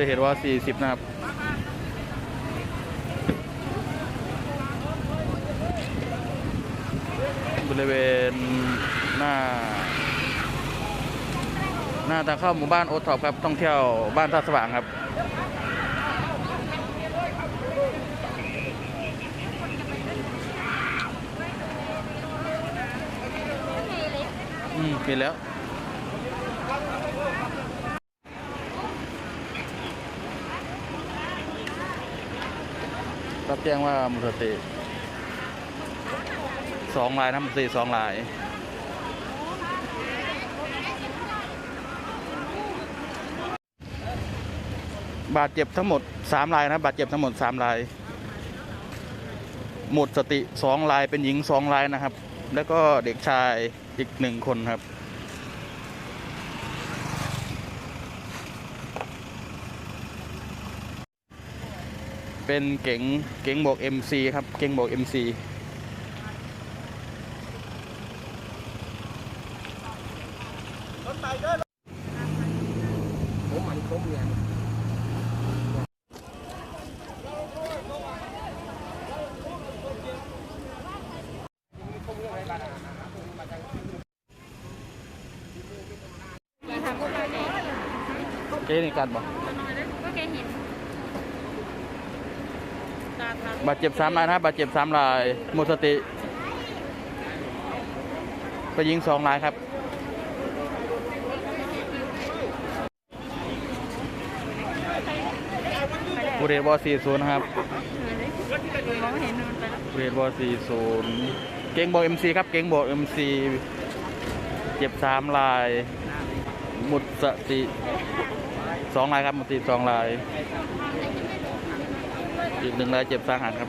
ฏิเหตุว่า 40 นะครับบริเวณหน้า หน้าทางเข้าหมู่บ้านโอท็อปครับท่องเที่ยวบ้านท่าสว่างครับอืมปิดแล้ว รับแจ้งว่าหมุสติสองลายนะหมุสติสองลายบาดเจ็บทั้งหมดสามลายนะบาดเจ็บทั้งหมดสามลาย หมดสติสองลายเป็นหญิงสองลายนะครับ แล้วก็เด็กชายอีกหนึ่งคนครับ เป็นเก๋งเก๋งบวก MC ครับ เก๋งบวก MC เจ๊ในการบอก ก็แกเห็นตาทาง บาดเจ็บสามรายนะครับบาดเจ็บสามรายหมดสติไปยิงสองรายครับบุรีบอสี่ศูนย์ครับมองไม่เห็นมันไปแล้วบุรีบอสี่ศูนย์เก่งบอกเอ็มซีครับ เก่งบอกเอ็มซีเจ็บสามราย หมดสติสองรายครับ หมดสติสองราย อีกหนึ่งรายเจ็บสาหัสครับ